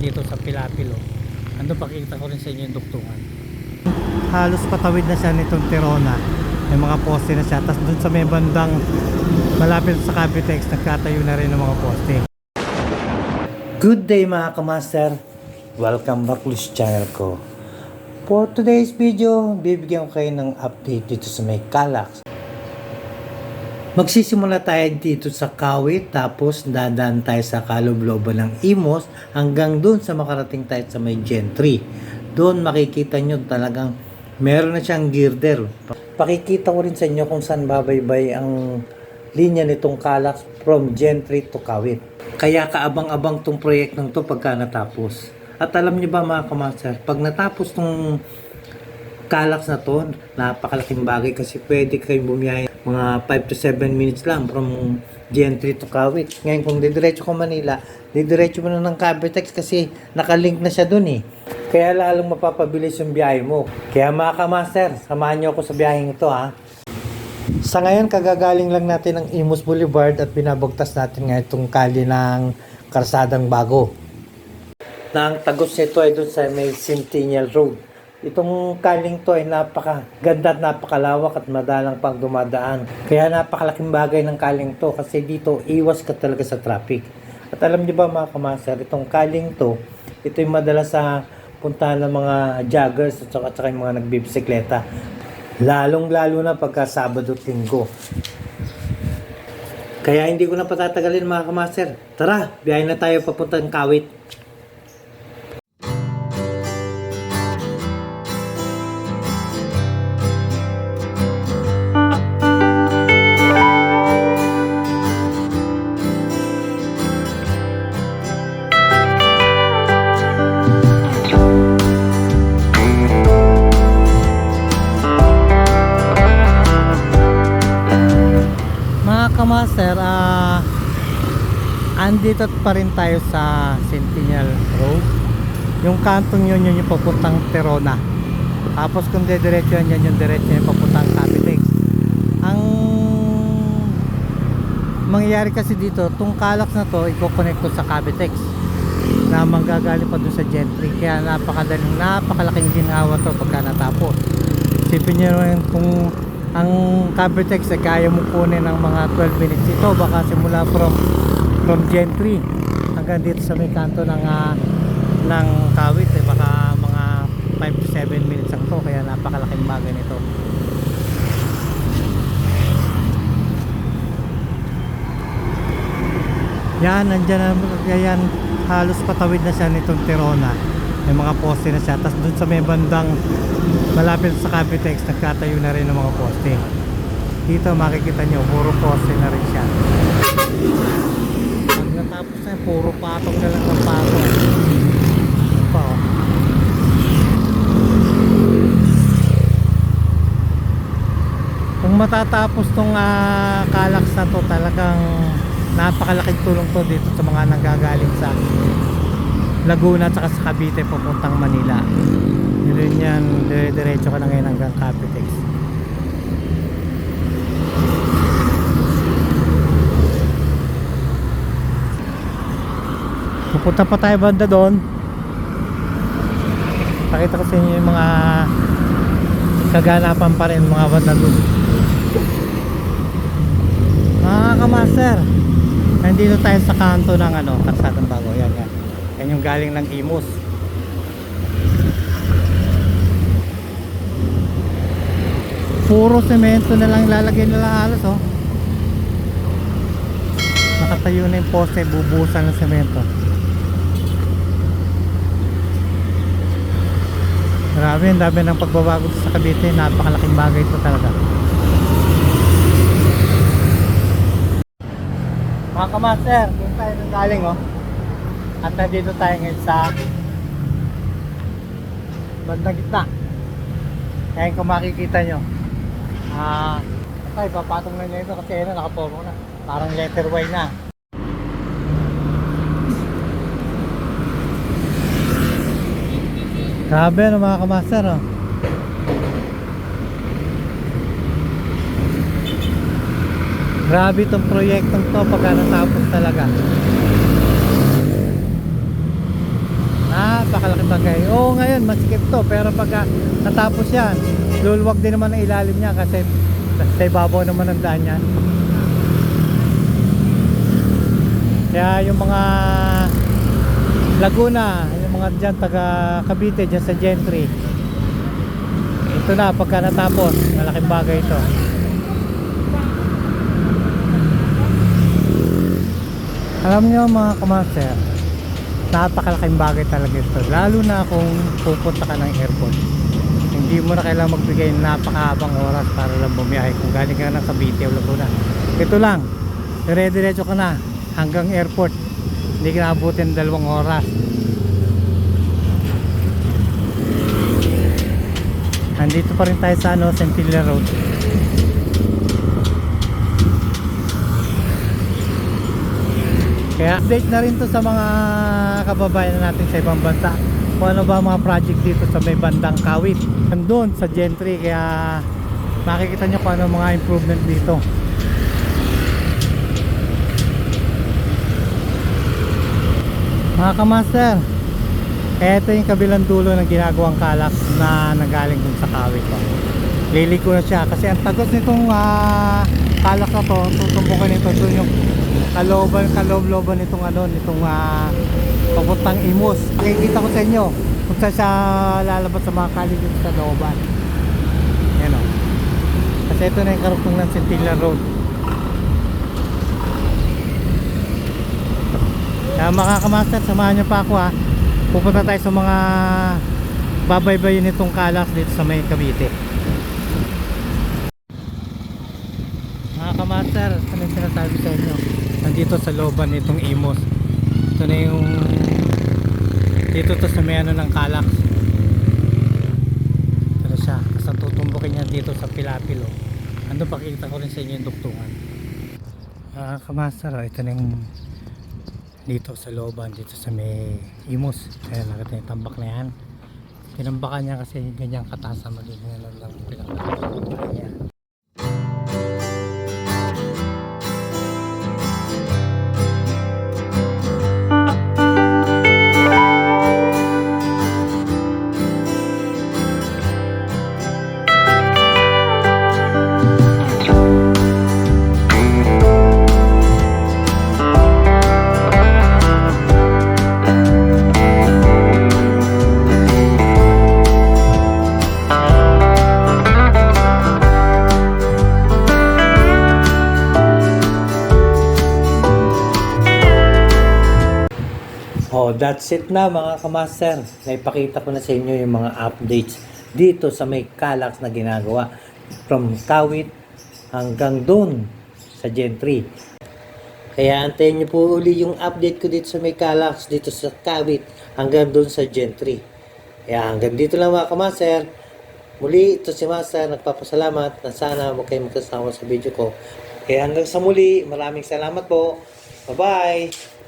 dito sa Pilapilo. Ando pakita ko rin sa inyo yung duktungan. halos patawid na siya nitong Tirona. May mga poste na siya. Tapos dun sa may bandang malapit sa Cavitex nagkatayo na rin ng mga poste. Good day mga kamaster. Welcome back sa channel ko. For today's video bibigyan ko kayo ng update dito sa may Calax Magsisimula tayo dito sa Kawit tapos dadaan tayo sa Kalobloban ng Imos hanggang doon sa makarating tayo sa may Gentry. Doon makikita nyo talagang meron na siyang girder. Pakikita ko rin sa inyo kung saan babaybay ang linya nitong Calax from Gentry to Kawit. Kaya kaabang-abang tong proyektong to pagka natapos. At alam niyo ba mga kamaster, pag natapos tong Calax na to, napakalaking bagay kasi pwede kayong bumiyahe mga 5 to 7 minutes lang from Gentry to Kawit. Ngayon kung didiretso ko Manila, didiretso mo na ng Cavitex kasi nakalink na siya dun eh. Kaya lalong mapapabilis yung biyahe mo. Kaya mga kamaster, samahan niyo ako sa biyaheng ito ha. Sa ngayon, kagagaling lang natin ng Imus Boulevard at binabagtas natin nga itong kali ng Karsadang Bago. Na ang tagos nito ay doon sa may Centennial Road. Itong kaling to ay napaka ganda at napakalawak at madalang pang dumadaan. Kaya napakalaking bagay ng kaling to kasi dito iwas ka talaga sa traffic. At alam niyo ba mga kamaster, itong kaling to, ito madalas sa puntahan ng mga joggers at saka, at saka yung mga nagbibisikleta. Lalong lalo na pagka Sabado at Linggo. Kaya hindi ko na patatagalin mga kamaster. Tara, biyahe na tayo papuntang Kawit. Andito pa rin tayo sa Centennial Road. Yung kantong yun, yun yung papuntang Terona. Tapos kung dediretso yan, yan yung diretso yung papuntang Capitex. Ang mangyayari kasi dito, tong Calax na to, i-connect ko sa Capitex na manggagaling pa dun sa Gentry. Kaya napakadaling, napakalaking ginawa to pagka natapos. Isipin nyo rin kung ang Cabertex ay kaya mo kunin ng mga 12 minutes. Ito baka simula from from Gentry hanggang dito sa may kanto ng ah, ng Kawit eh baka mga 5 to 7 minutes lang to kaya napakalaking bagay nito. Yan nandyan na yan halos patawid na siya nitong Tirona. May mga poste na siya. Tapos dun sa may bandang malapit sa Capitex nagkatayo na rin ng mga poste. Dito makikita nyo puro poste na rin siya. Pag natapos na puro patong na lang ng patong pa oh. Matatapos tong ah, Calax na to talagang napakalaking tulong to dito sa mga nanggagaling sa Laguna at saka sa Cavite papuntang Manila rin yan. Dire- diretso ka na ngayon hanggang Capitex pupunta pa tayo banda doon. Pakita ko sa inyo yung mga kaganapan pa rin mga banda doon. Mga kamaster nandito tayo sa kanto ng ano Karsadang Bago. Yan yan yan yung galing ng Imus puro semento na lang lalagay nila halos oh. Nakatayo na yung poste bubusan ng semento. Grabe ang dami ng pagbabago sa Cavite. Napakalaking bagay ito talaga. Mga kamaster doon tayo nang galing oh. At nandito tayo ngayon sa bandang gitna. Ngayon kung makikita nyo ah. Ay papatong na niya ito kasi ano nakapomo na. Parang letter Y na. Grabe ano mga kamaster oh. Grabe itong proyektong to pagka natapos talaga Napakalaki bagay. Oo, ngayon, masikip to. Pero pag natapos yan, luluwag din naman ang ilalim niya kasi sa ibabaw naman ang daan yan. Kaya yung mga Laguna, yung mga dyan taga Cavite, dyan sa Gentry. Ito na, pagka natapos, malaking bagay ito. Alam nyo mga kamaster, napakalaking bagay talaga ito. Lalo na kung pupunta ka ng airport. Hindi mo na kailangan magbigay ng napakahabang oras para lang bumiyahe kung galing ka ng Cavite o Laguna. Ito lang, dire-diretso ka na hanggang airport. Hindi ka naabutin ng dalawang oras. Nandito pa rin tayo sa ano, Centilla Road. Kaya update na rin to sa mga kababayan natin sa ibang bansa. Kung ano ba mga project dito sa may bandang Kawit. Nandun sa Gentry kaya makikita nyo kung ano mga improvement dito. Mga kamaster, ito yung kabilang dulo ng ginagawang kalak na nagaling dun sa Kawit. Liliko na siya kasi ang tagos nitong ah, kalak na to, tutumbukan nito dun yung kalooban kaloob-looban nitong ano nitong uh, papuntang Imus. Nakikita ko sa inyo kung saan siya lalabas sa mga kali dito sa looban. Yan o. Kasi ito na yung karugtong ng Centilla Road. Kaya mga kamaster samahan nyo pa ako ha pupunta tayo sa mga babaybayin nitong kalas dito sa may Cavite kamaster ano yung sinasabi sa inyo? Nandito sa looban nitong Imos ito na yung dito to sa may ano ng Calax. Ito na siya kasi tutumbukin niya dito sa Pilapilo. Ando pakita ko rin sa inyo yung duktungan ah kamaster oh, ito na yung dito sa looban dito sa may Imos ayan nakita yung tambak na yan. Tinambakan niya kasi ganyang kataas ang magiging ano lang pinakataas niya that's it na mga kamaster. Naipakita ko na sa inyo yung mga updates dito sa may Calax na ginagawa from Kawit hanggang doon sa Gentry. Kaya antayin niyo po uli yung update ko dito sa may Calax, dito sa Kawit hanggang doon sa Gentry. Kaya hanggang dito lang mga kamaster. Muli, ito si Master, nagpapasalamat na sana huwag kayong magkasama sa video ko. Kaya hanggang sa muli, maraming salamat po. Bye-bye!